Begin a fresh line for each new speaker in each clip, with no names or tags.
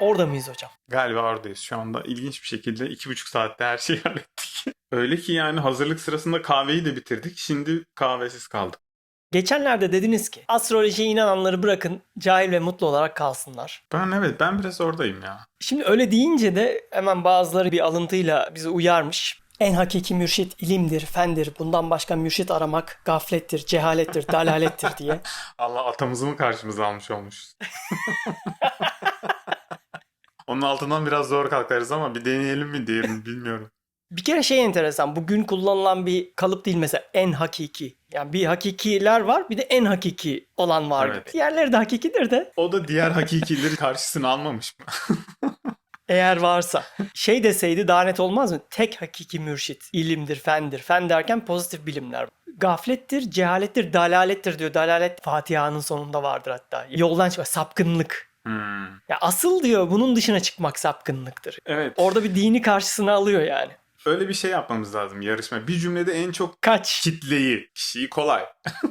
Orada mıyız hocam?
Galiba oradayız şu anda. İlginç bir şekilde iki buçuk saatte her şeyi hallettik. Öyle ki yani hazırlık sırasında kahveyi de bitirdik. Şimdi kahvesiz kaldık.
Geçenlerde dediniz ki astrolojiye inananları bırakın cahil ve mutlu olarak kalsınlar.
Ben evet ben biraz oradayım ya.
Şimdi öyle deyince de hemen bazıları bir alıntıyla bizi uyarmış. En hakiki mürşit ilimdir, fendir. Bundan başka mürşit aramak gaflettir, cehalettir, dalalettir diye.
Allah atamızı mı karşımıza almış olmuşuz? Onun altından biraz zor kalkarız ama bir deneyelim mi diyelim bilmiyorum.
Bir kere şey enteresan. Bugün kullanılan bir kalıp değil mesela en hakiki. Yani bir hakikiler var bir de en hakiki olan var
Evet.
Diğerleri de hakikidir de
O da diğer hakikileri karşısına almamış mı?
eğer varsa. Şey deseydi daha net olmaz mı? Tek hakiki mürşit ilimdir, fendir. Fen derken pozitif bilimler. Gaflettir, cehalettir, dalalettir diyor. Dalalet Fatiha'nın sonunda vardır hatta. Yoldan çıkma, sapkınlık.
Hmm.
Ya asıl diyor bunun dışına çıkmak sapkınlıktır.
Evet.
Orada bir dini karşısına alıyor yani.
Öyle bir şey yapmamız lazım yarışma. Bir cümlede en çok
Kaç?
kitleyi, kişiyi kolay.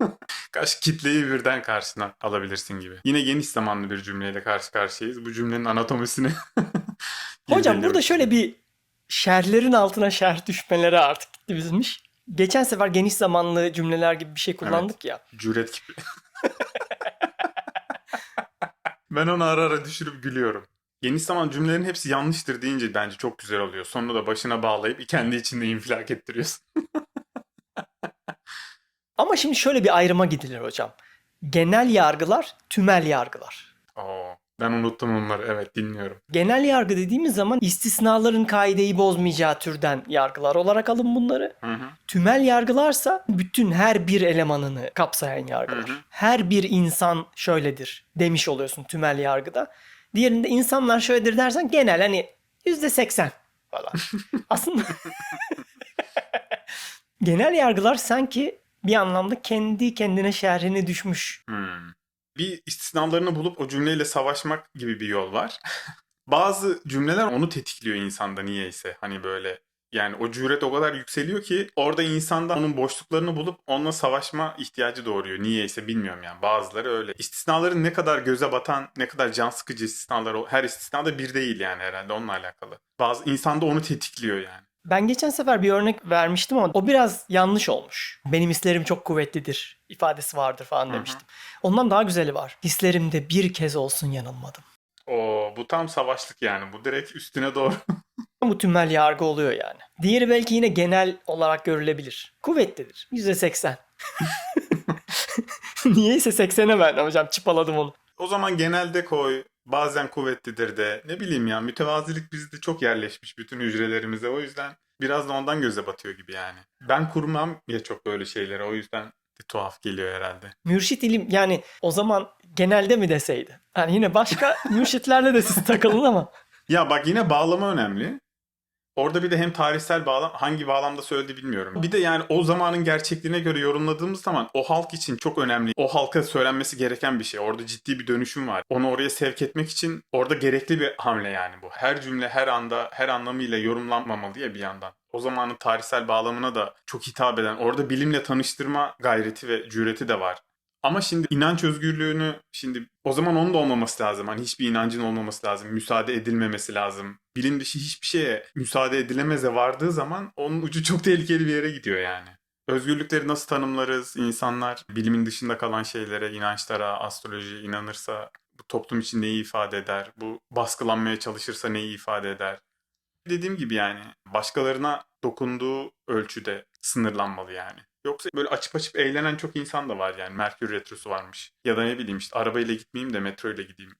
Kaç kitleyi birden karşına alabilirsin gibi. Yine geniş zamanlı bir cümleyle karşı karşıyayız. Bu cümlenin anatomisini
Hocam burada şöyle bir şerlerin altına şer düşmeleri artık gitti bizmiş. Geçen sefer geniş zamanlı cümleler gibi bir şey kullandık ya.
Cüret gibi. ben onu ara ara düşürüp gülüyorum. Geniş zaman cümlelerin hepsi yanlıştır deyince bence çok güzel oluyor. Sonra da başına bağlayıp kendi içinde infilak ettiriyorsun.
Ama şimdi şöyle bir ayrıma gidilir hocam. Genel yargılar, tümel yargılar.
Oo, ben unuttum onları. Evet dinliyorum.
Genel yargı dediğimiz zaman istisnaların kaideyi bozmayacağı türden yargılar olarak alın bunları.
Hı hı.
Tümel yargılarsa bütün her bir elemanını kapsayan yargılar.
Hı hı.
Her bir insan şöyledir demiş oluyorsun tümel yargıda. Diğerinde insanlar şöyledir dersen genel hani yüzde seksen falan. Aslında genel yargılar sanki bir anlamda kendi kendine şerhine düşmüş.
Hmm. Bir istisnalarını bulup o cümleyle savaşmak gibi bir yol var. Bazı cümleler onu tetikliyor insanda niyeyse. Hani böyle yani o cüret o kadar yükseliyor ki orada insanda onun boşluklarını bulup onunla savaşma ihtiyacı doğuruyor. Niyeyse bilmiyorum yani. Bazıları öyle. İstisnaların ne kadar göze batan, ne kadar can sıkıcı istisnalar her istisna da bir değil yani herhalde onunla alakalı. Bazı insanda onu tetikliyor yani.
Ben geçen sefer bir örnek vermiştim ama o biraz yanlış olmuş. Benim hislerim çok kuvvetlidir ifadesi vardır falan
Hı hı.
demiştim. Ondan daha güzeli var. Hislerimde bir kez olsun yanılmadım.
O bu tam savaşlık yani. Bu direkt üstüne doğru.
Bu tümel yargı oluyor yani. Diğeri belki yine genel olarak görülebilir. Kuvvetlidir. %80. Niyeyse 80'e verdim hocam. Çıpaladım onu.
O zaman genelde koy. Bazen kuvvetlidir de. Ne bileyim ya mütevazilik bizde çok yerleşmiş bütün hücrelerimize. O yüzden biraz da ondan göze batıyor gibi yani. Ben kurmam ya çok böyle şeylere. O yüzden de tuhaf geliyor herhalde.
Mürşit ilim yani o zaman genelde mi deseydi? Yani yine başka mürşitlerle de siz takılın ama.
Ya bak yine bağlama önemli. Orada bir de hem tarihsel bağlam hangi bağlamda söyledi bilmiyorum. Bir de yani o zamanın gerçekliğine göre yorumladığımız zaman o halk için çok önemli. O halka söylenmesi gereken bir şey. Orada ciddi bir dönüşüm var. Onu oraya sevk etmek için orada gerekli bir hamle yani bu. Her cümle her anda her anlamıyla yorumlanmamalı ya bir yandan. O zamanın tarihsel bağlamına da çok hitap eden, orada bilimle tanıştırma gayreti ve cüreti de var. Ama şimdi inanç özgürlüğünü şimdi o zaman onun da olmaması lazım. Hani hiçbir inancın olmaması lazım. Müsaade edilmemesi lazım. Bilim dışı hiçbir şeye müsaade edilemeze vardığı zaman onun ucu çok tehlikeli bir yere gidiyor yani. Özgürlükleri nasıl tanımlarız? İnsanlar bilimin dışında kalan şeylere, inançlara, astrolojiye inanırsa bu toplum için neyi ifade eder? Bu baskılanmaya çalışırsa neyi ifade eder? Dediğim gibi yani başkalarına dokunduğu ölçüde sınırlanmalı yani. Yoksa böyle açıp açıp eğlenen çok insan da var yani. Merkür Retrosu varmış. Ya da ne bileyim işte arabayla gitmeyeyim de metro ile gideyim.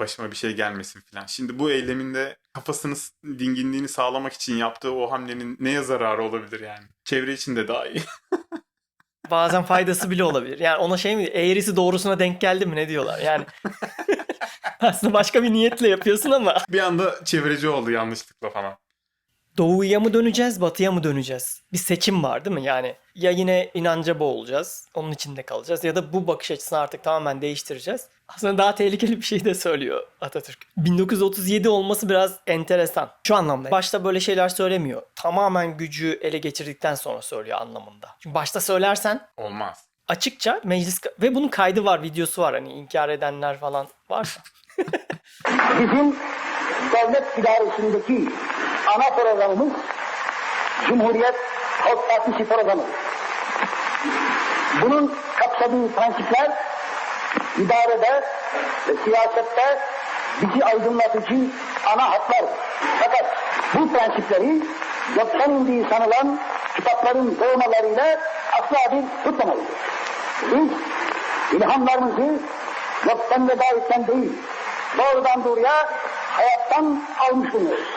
Başıma bir şey gelmesin filan. Şimdi bu eyleminde kafasını dinginliğini sağlamak için yaptığı o hamlenin neye zararı olabilir yani? Çevre için de daha iyi.
Bazen faydası bile olabilir. Yani ona şey mi eğrisi doğrusuna denk geldi mi ne diyorlar yani. Aslında başka bir niyetle yapıyorsun ama.
bir anda çevreci oldu yanlışlıkla falan.
Doğuya mı döneceğiz, batıya mı döneceğiz? Bir seçim var değil mi? Yani ya yine inanca boğulacağız, onun içinde kalacağız ya da bu bakış açısını artık tamamen değiştireceğiz. Aslında daha tehlikeli bir şey de söylüyor Atatürk. 1937 olması biraz enteresan. Şu anlamda. Başta böyle şeyler söylemiyor. Tamamen gücü ele geçirdikten sonra söylüyor anlamında. Çünkü başta söylersen
Olmaz.
açıkça meclis ve bunun kaydı var, videosu var hani inkar edenler falan varsa.
Bizim devlet idaresindeki ana programımız Cumhuriyet Halk Partisi programı. Bunun kapsadığı prensipler idarede ve siyasette bizi aydınlatıcı ana hatlar. Fakat bu prensipleri yoktan indiği sanılan kitapların doğmalarıyla asla bir tutmamalıyız. Biz ilhamlarımızı yoktan ve davetten değil, doğrudan doğruya hayattan almış bulunuyoruz.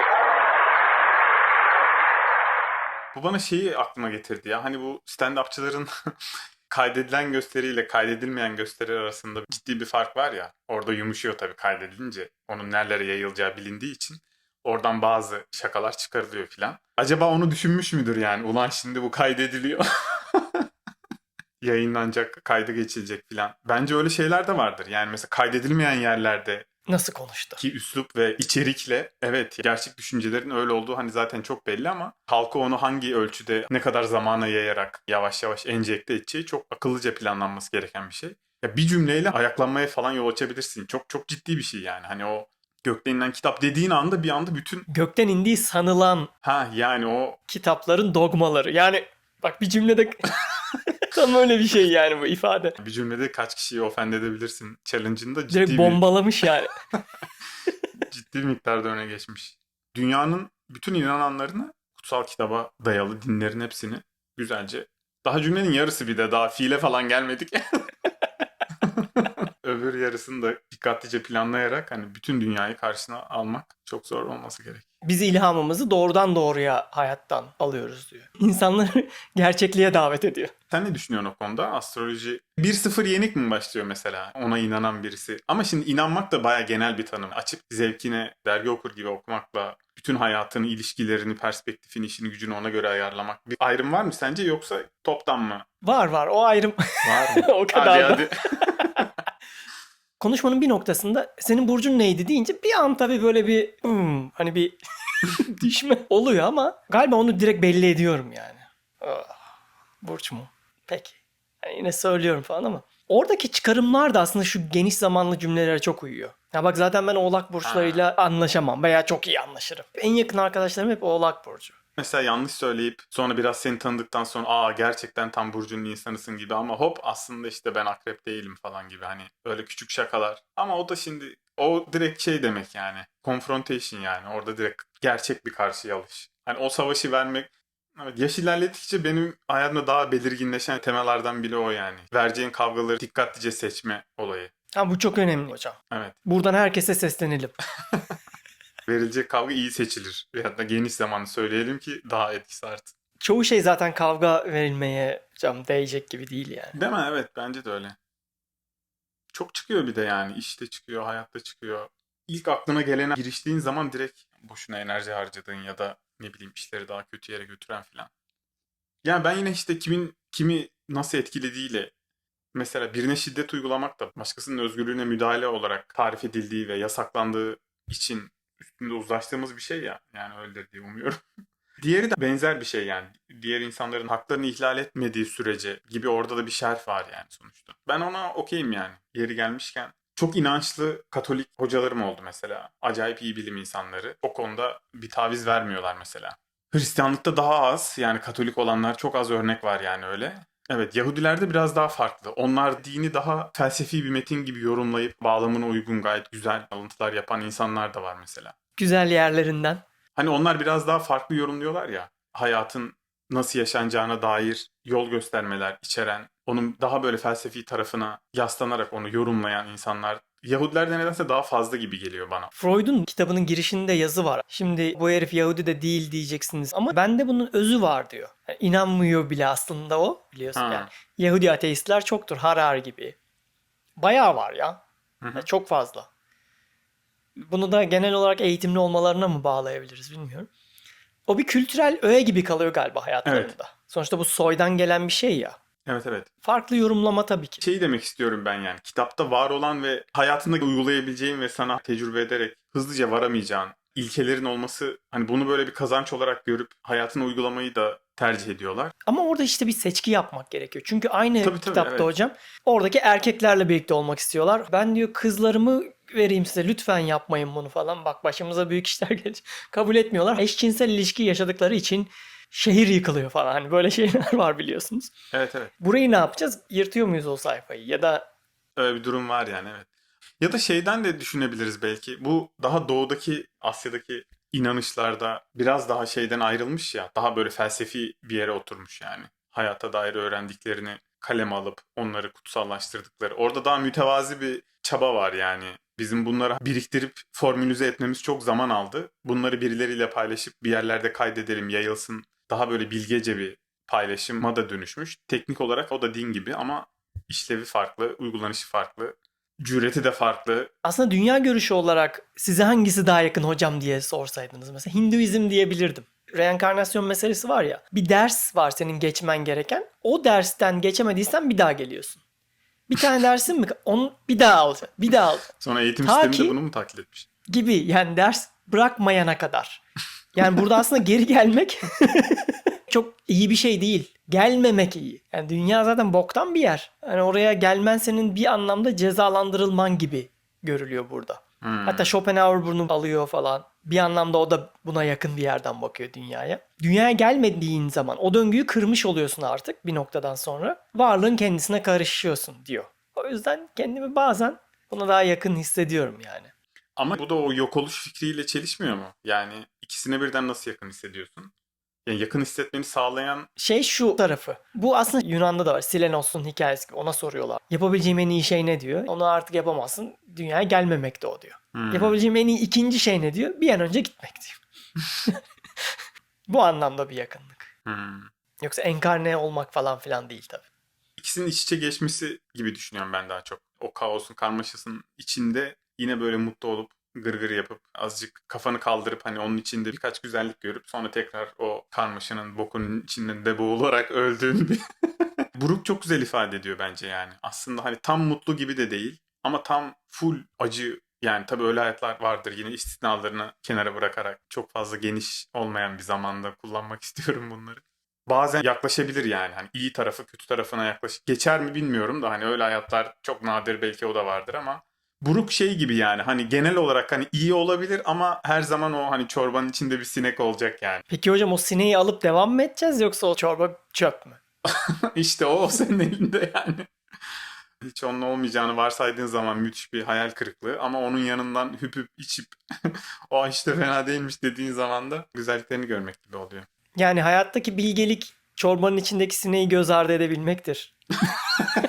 Bu bana şeyi aklıma getirdi ya. Hani bu stand-upçıların kaydedilen gösteriyle kaydedilmeyen gösteri arasında ciddi bir fark var ya. Orada yumuşuyor tabii kaydedilince. Onun nerelere yayılacağı bilindiği için. Oradan bazı şakalar çıkarılıyor filan. Acaba onu düşünmüş müdür yani? Ulan şimdi bu kaydediliyor. Yayınlanacak, kayda geçilecek filan. Bence öyle şeyler de vardır. Yani mesela kaydedilmeyen yerlerde
Nasıl konuştu?
ki üslup ve içerikle evet gerçek düşüncelerin öyle olduğu hani zaten çok belli ama halka onu hangi ölçüde ne kadar zamana yayarak yavaş yavaş enjekte edeceği çok akıllıca planlanması gereken bir şey. Ya bir cümleyle ayaklanmaya falan yol açabilirsin. Çok çok ciddi bir şey yani. Hani o gökten inen kitap dediğin anda bir anda bütün
Gökten indiği sanılan
ha yani o
kitapların dogmaları. Yani bak bir cümlede tam öyle bir şey yani bu ifade.
bir cümlede kaç kişiyi ofend edebilirsin challenge'ında ciddi
Direkt
bir,
bombalamış yani.
ciddi miktarda öne geçmiş. Dünyanın bütün inananlarını kutsal kitaba dayalı dinlerin hepsini güzelce daha cümlenin yarısı bir de daha fiile falan gelmedik. Öbür yarısını da dikkatlice planlayarak hani bütün dünyayı karşısına almak çok zor olması gerek.
Biz ilhamımızı doğrudan doğruya hayattan alıyoruz diyor. İnsanları gerçekliğe davet ediyor.
Sen ne düşünüyorsun o konuda? Astroloji 1-0 yenik mi başlıyor mesela ona inanan birisi? Ama şimdi inanmak da baya genel bir tanım. Açıp zevkine dergi okur gibi okumakla bütün hayatını, ilişkilerini, perspektifini, işini, gücünü ona göre ayarlamak. Bir ayrım var mı sence yoksa toptan mı?
Var var o ayrım
Var mı?
o kadar
hadi
da.
hadi.
Konuşmanın bir noktasında senin burcun neydi deyince bir an tabii böyle bir hmm, hani bir düşme oluyor ama galiba onu direkt belli ediyorum yani. Ah, burç mu? Peki. Yani yine söylüyorum falan ama oradaki çıkarımlar da aslında şu geniş zamanlı cümlelere çok uyuyor. Ya bak zaten ben oğlak burçlarıyla anlaşamam veya çok iyi anlaşırım. En yakın arkadaşlarım hep oğlak burcu.
Mesela yanlış söyleyip sonra biraz seni tanıdıktan sonra aa gerçekten tam burcunun insanısın gibi ama hop aslında işte ben akrep değilim falan gibi hani böyle küçük şakalar. Ama o da şimdi o direkt şey demek yani confrontation yani orada direkt gerçek bir karşıya alış. Hani o savaşı vermek Evet, yaş ilerledikçe benim hayatımda daha belirginleşen temalardan biri o yani. Vereceğin kavgaları dikkatlice seçme olayı.
Ha bu çok önemli hocam.
Evet.
Buradan herkese seslenelim.
Verilecek kavga iyi seçilir. Ya da geniş zamanı söyleyelim ki daha etkisi artsın.
Çoğu şey zaten kavga verilmeye hocam değecek gibi değil yani.
Değil mi? Evet bence de öyle. Çok çıkıyor bir de yani. işte çıkıyor, hayatta çıkıyor. İlk aklına gelene giriştiğin zaman direkt boşuna enerji harcadığın ya da ne bileyim işleri daha kötü yere götüren filan. Yani ben yine işte kimin kimi nasıl etkilediğiyle mesela birine şiddet uygulamak da başkasının özgürlüğüne müdahale olarak tarif edildiği ve yasaklandığı için üstünde uzlaştığımız bir şey ya. Yani öyledir diye umuyorum. Diğeri de benzer bir şey yani. Diğer insanların haklarını ihlal etmediği sürece gibi orada da bir şerh var yani sonuçta. Ben ona okeyim yani. Yeri gelmişken çok inançlı Katolik hocalarım oldu mesela. Acayip iyi bilim insanları. O konuda bir taviz vermiyorlar mesela. Hristiyanlıkta daha az yani Katolik olanlar çok az örnek var yani öyle. Evet Yahudilerde biraz daha farklı. Onlar dini daha felsefi bir metin gibi yorumlayıp bağlamına uygun gayet güzel alıntılar yapan insanlar da var mesela.
Güzel yerlerinden.
Hani onlar biraz daha farklı yorumluyorlar ya. Hayatın nasıl yaşanacağına dair yol göstermeler içeren, onun daha böyle felsefi tarafına yaslanarak onu yorumlayan insanlar Yahudilerde nedense daha fazla gibi geliyor bana.
Freud'un kitabının girişinde yazı var. Şimdi bu herif Yahudi de değil diyeceksiniz ama bende bunun özü var diyor. Yani inanmıyor bile aslında o biliyorsun
Ha.
yani. Yahudi ateistler çoktur. Harar gibi. Bayağı var ya. Yani çok fazla. Bunu da genel olarak eğitimli olmalarına mı bağlayabiliriz bilmiyorum. O bir kültürel öğe gibi kalıyor galiba hayatlarında. Sonuçta bu soydan gelen bir şey ya.
Evet evet.
Farklı yorumlama tabii ki.
Şeyi demek istiyorum ben yani. Kitapta var olan ve hayatında uygulayabileceğin ve sana tecrübe ederek hızlıca varamayacağın ilkelerin olması hani bunu böyle bir kazanç olarak görüp hayatına uygulamayı da tercih ediyorlar.
Ama orada işte bir seçki yapmak gerekiyor. Çünkü aynı
Tabii, tabii,
kitapta
evet.
hocam oradaki erkeklerle birlikte olmak istiyorlar. Ben diyor kızlarımı vereyim size lütfen yapmayın bunu falan. Bak başımıza büyük işler gelecek. Kabul etmiyorlar. Eşcinsel ilişki yaşadıkları için şehir yıkılıyor falan. Hani böyle şeyler var biliyorsunuz.
Evet evet.
Burayı ne yapacağız? Yırtıyor muyuz o sayfayı? Ya da
Öyle bir durum var yani evet. Ya da şeyden de düşünebiliriz belki. Bu daha doğudaki Asya'daki inanışlarda biraz daha şeyden ayrılmış ya. Daha böyle felsefi bir yere oturmuş yani. Hayata dair öğrendiklerini kaleme alıp onları kutsallaştırdıkları. Orada daha mütevazi bir çaba var yani. Bizim bunları biriktirip formülize etmemiz çok zaman aldı. Bunları birileriyle paylaşıp bir yerlerde kaydedelim, yayılsın. Daha böyle bilgece bir paylaşıma da dönüşmüş. Teknik olarak o da din gibi ama işlevi farklı, uygulanışı farklı, cüreti de farklı.
aslında dünya görüşü olarak size hangisi daha yakın hocam diye sorsaydınız. Mesela Hinduizm diyebilirdim. Reenkarnasyon meselesi var ya. Bir ders var senin geçmen gereken. O dersten geçemediysen bir daha geliyorsun. Bir tane dersin mi? Onu bir daha alacaksın. Bir daha alacaksın.
Sonra eğitim
Ta
sistemi de
ki-
bunu mu taklit etmiş?
Gibi yani ders bırakmayana kadar. Yani burada aslında geri gelmek çok iyi bir şey değil. Gelmemek iyi. Yani dünya zaten boktan bir yer. Yani oraya gelmen senin bir anlamda cezalandırılman gibi görülüyor burada.
Hmm.
Hatta Schopenhauer bunu alıyor falan. Bir anlamda o da buna yakın bir yerden bakıyor dünyaya. Dünyaya gelmediğin zaman o döngüyü kırmış oluyorsun artık bir noktadan sonra. Varlığın kendisine karışıyorsun diyor. O yüzden kendimi bazen buna daha yakın hissediyorum yani.
Ama bu da o yok oluş fikriyle çelişmiyor mu? Yani ikisine birden nasıl yakın hissediyorsun? Yani yakın hissetmeni sağlayan
Şey şu tarafı. Bu aslında Yunan'da da var. Silenos'un hikayesi gibi. Ona soruyorlar. Yapabileceğim en iyi şey ne diyor? Onu artık yapamazsın. Dünyaya gelmemek de o diyor.
Hmm.
Yapabileceğim en iyi ikinci şey ne diyor? Bir an önce gitmek diyor. Bu anlamda bir yakınlık.
Hmm.
Yoksa enkarne olmak falan filan değil tabii.
ikisinin iç içe geçmesi gibi düşünüyorum ben daha çok. O kaosun karmaşasının içinde yine böyle mutlu olup gırgır yapıp azıcık kafanı kaldırıp hani onun içinde birkaç güzellik görüp sonra tekrar o karmaşanın bokunun içinde de boğularak öldüğün bir Buruk çok güzel ifade ediyor bence yani. Aslında hani tam mutlu gibi de değil ama tam full acı yani tabii öyle hayatlar vardır yine istisnalarını kenara bırakarak çok fazla geniş olmayan bir zamanda kullanmak istiyorum bunları. Bazen yaklaşabilir yani hani iyi tarafı kötü tarafına yaklaş. Geçer mi bilmiyorum da hani öyle hayatlar çok nadir belki o da vardır ama Buruk şey gibi yani hani genel olarak hani iyi olabilir ama her zaman o hani çorbanın içinde bir sinek olacak yani.
Peki hocam o sineği alıp devam mı edeceğiz yoksa o çorba çöp mü?
işte o, o senin elinde yani. Hiç onun olmayacağını varsaydığın zaman müthiş bir hayal kırıklığı ama onun yanından hüpüp içip o işte fena değilmiş dediğin zaman da güzelliklerini görmek gibi oluyor.
Yani hayattaki bilgelik çorbanın içindeki sineği göz ardı edebilmektir.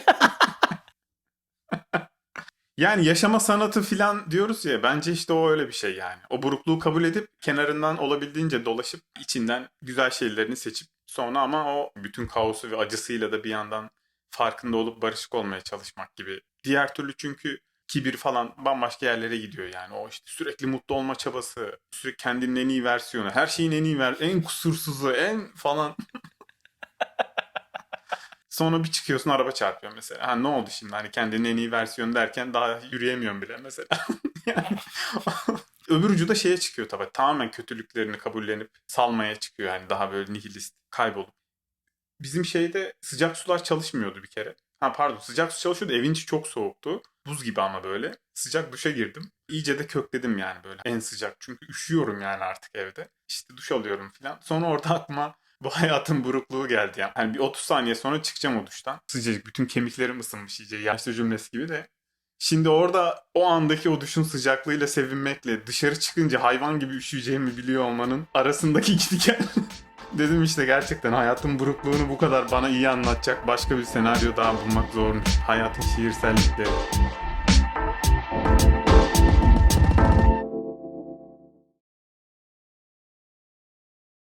Yani yaşama sanatı filan diyoruz ya bence işte o öyle bir şey yani. O burukluğu kabul edip kenarından olabildiğince dolaşıp içinden güzel şeylerini seçip sonra ama o bütün kaosu ve acısıyla da bir yandan farkında olup barışık olmaya çalışmak gibi. Diğer türlü çünkü kibir falan bambaşka yerlere gidiyor yani. O işte sürekli mutlu olma çabası, sürekli kendinin en iyi versiyonu, her şeyin en iyi ver, en kusursuzu, en falan. Sonra bir çıkıyorsun araba çarpıyor mesela. Ha ne oldu şimdi hani kendinin en iyi versiyonu derken daha yürüyemiyorum bile mesela. Öbür ucu da şeye çıkıyor tabii. Tamamen kötülüklerini kabullenip salmaya çıkıyor yani daha böyle nihilist kaybolup. Bizim şeyde sıcak sular çalışmıyordu bir kere. Ha pardon sıcak su çalışıyordu evin içi çok soğuktu. Buz gibi ama böyle. Sıcak duşa girdim. İyice de kökledim yani böyle en sıcak. Çünkü üşüyorum yani artık evde. İşte duş alıyorum falan. Sonra orada aklıma bu hayatın burukluğu geldi yani. Hani bir 30 saniye sonra çıkacağım o duştan. Sıcacık bütün kemiklerim ısınmış iyice yaşlı cümlesi gibi de. Şimdi orada o andaki o duşun sıcaklığıyla sevinmekle dışarı çıkınca hayvan gibi üşüyeceğimi biliyor olmanın arasındaki gidiken dedim işte gerçekten hayatın burukluğunu bu kadar bana iyi anlatacak başka bir senaryo daha bulmak zormuş. Hayatın şiirsellikleri.